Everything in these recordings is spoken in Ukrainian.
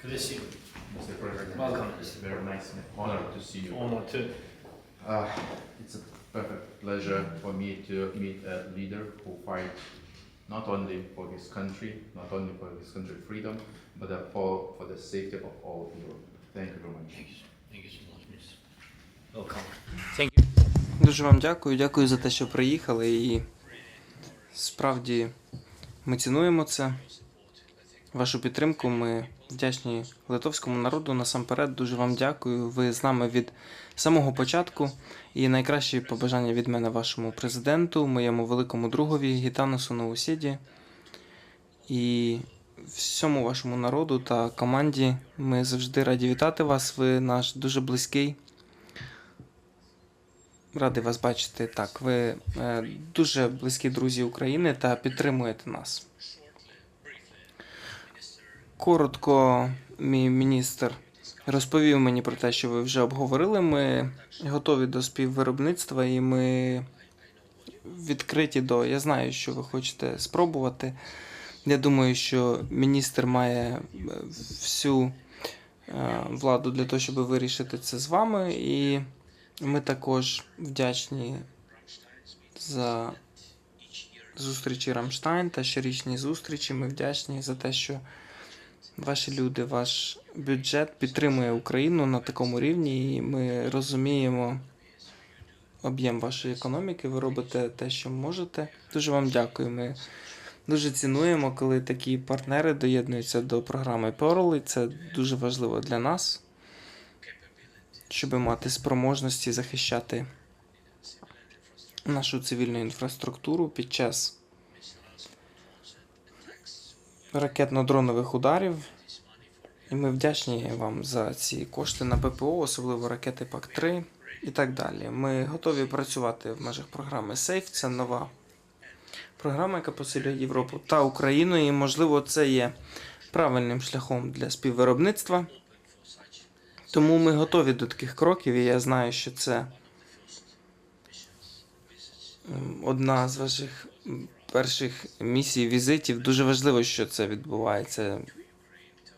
Красиво. Mr. President, Welcome. it's very nice honor to see you. Honor too. Uh, it's a perfect pleasure for me to meet a leader who fight not only for his country, not only for his country's freedom, but uh, for, for the safety of all Europe. Thank you very much. Thank you. Thank you so much, miss. Welcome. Thank you. Дуже вам дякую. Дякую за те, що приїхали. І справді ми цінуємо це. Вашу підтримку. Ми вдячні литовському народу. Насамперед, дуже вам дякую. Ви з нами від самого початку. І найкращі побажання від мене вашому президенту, моєму великому другові Гітанусу Наусіді і всьому вашому народу та команді. Ми завжди раді вітати вас. Ви наш дуже близький. Радий вас бачити. Так, ви е, дуже близькі друзі України та підтримуєте нас. Коротко, мій міністр розповів мені про те, що ви вже обговорили. Ми готові до співвиробництва і ми відкриті до. Я знаю, що ви хочете спробувати. Я думаю, що міністр має е, всю е, владу для того, щоб вирішити це з вами. І ми також вдячні за зустрічі Рамштайн та щорічні зустрічі. Ми вдячні за те, що ваші люди, ваш бюджет підтримує Україну на такому рівні, і ми розуміємо об'єм вашої економіки. Ви робите те, що можете. Дуже вам дякую. Ми дуже цінуємо, коли такі партнери доєднуються до програми Pearl, і це дуже важливо для нас щоб мати спроможності захищати нашу цивільну інфраструктуру під час ракетно-дронових ударів. І ми вдячні вам за ці кошти на ППО, особливо ракети ПАК-3 і так далі. Ми готові працювати в межах програми SAFE. Це нова програма, яка посилює Європу та Україну, і можливо це є правильним шляхом для співвиробництва. Тому ми готові до таких кроків, і я знаю, що це одна з ваших перших місій візитів. Дуже важливо, що це відбувається.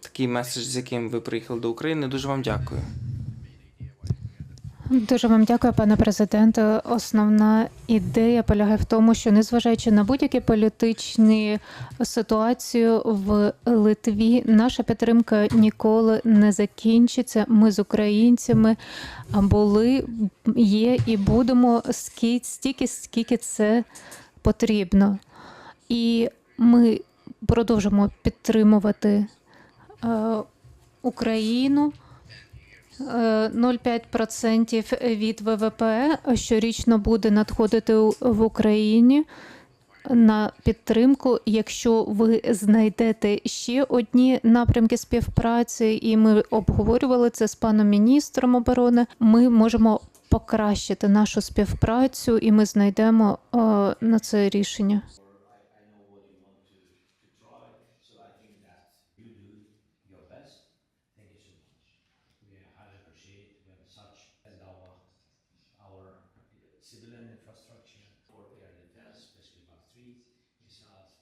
Такий меседж, з яким ви приїхали до України. Дуже вам дякую. Дуже вам дякую, пане президенте. Основна ідея полягає в тому, що незважаючи на будь-які політичні ситуацію в Литві, наша підтримка ніколи не закінчиться. Ми з українцями були, є і будемо скі- стільки, скільки це потрібно. І ми продовжимо підтримувати е, Україну. Е, 0,5% від ВВП щорічно буде надходити в Україні на підтримку. Якщо ви знайдете ще одні напрямки співпраці, і ми обговорювали це з паном міністром оборони, ми можемо покращити нашу співпрацю, і ми знайдемо на це рішення. civilian infrastructure for air defense, especially Mark 3 missiles,